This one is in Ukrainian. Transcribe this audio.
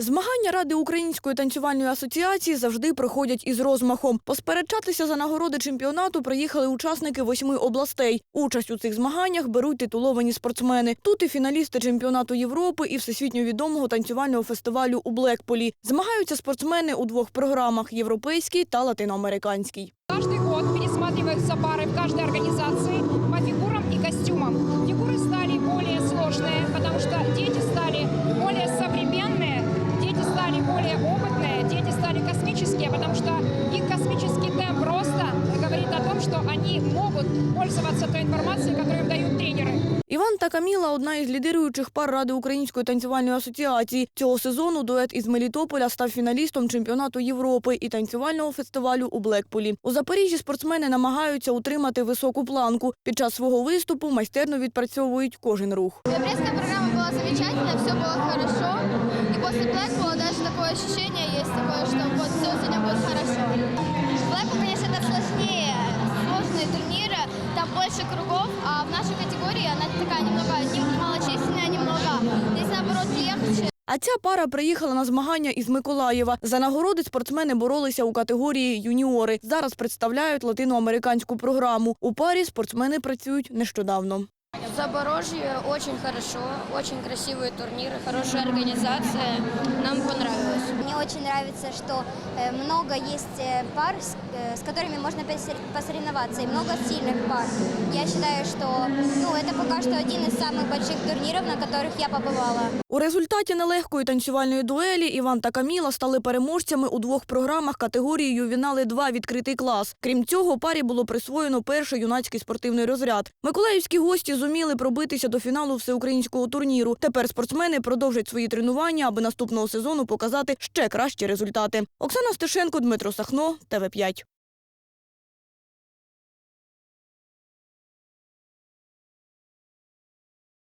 Змагання Ради Української танцювальної асоціації завжди проходять із розмахом. Посперечатися за нагороди чемпіонату приїхали учасники восьми областей. Участь у цих змаганнях беруть титуловані спортсмени. Тут і фіналісти чемпіонату Європи, і всесвітньо відомого танцювального фестивалю у Блекполі. Змагаються спортсмени у двох програмах європейській та латиноамериканській. Каждый год пересматриваются пары в каждой организации по фигурам космические, потому что их космический темп роста говорит о том, что они могут пользоваться той информацией, которую им дают тренеры. Іван та Каміла одна із лідируючих пар Ради Української танцювальної асоціації. Цього сезону дует із Мелітополя став фіналістом чемпіонату Європи і танцювального фестивалю у Блекполі. У Запоріжжі спортсмени намагаються утримати високу планку. Під час свого виступу майстерно відпрацьовують кожен рух. Апрельская программа была такое ощущение есть такое, что вот все сегодня будет хорошо. Блэкпул, конечно, это сложнее, сложные турниры, там больше кругов, а в нашей категории она такая немного не- малочисленная, немного. Здесь наоборот легче. А ця пара приїхала на змагання із Миколаєва. За нагороди спортсмени боролися у категорії юніори. Зараз представляють латиноамериканську програму. У парі спортсмени працюють нещодавно. Запорожье очень хорошо, очень красивые турниры, хорошая организация. Нам понравилось. Мне очень нравится, что э, много есть э, пар, с, э, с которыми можно посор- посоревноваться, и много сильных пар. Я считаю, что ну, это пока что один из самых больших турниров, на которых я побывала. У результаті нелегкої танцювальної дуелі Іван та Каміла стали переможцями у двох програмах категорії ювінали 2 відкритий клас. Крім цього, парі було присвоєно перший юнацький спортивний розряд. Миколаївські гості зуміли пробитися до фіналу всеукраїнського турніру. Тепер спортсмени продовжать свої тренування, аби наступного сезону показати ще кращі результати. Оксана Стешенко, Дмитро Сахно, ТВ 5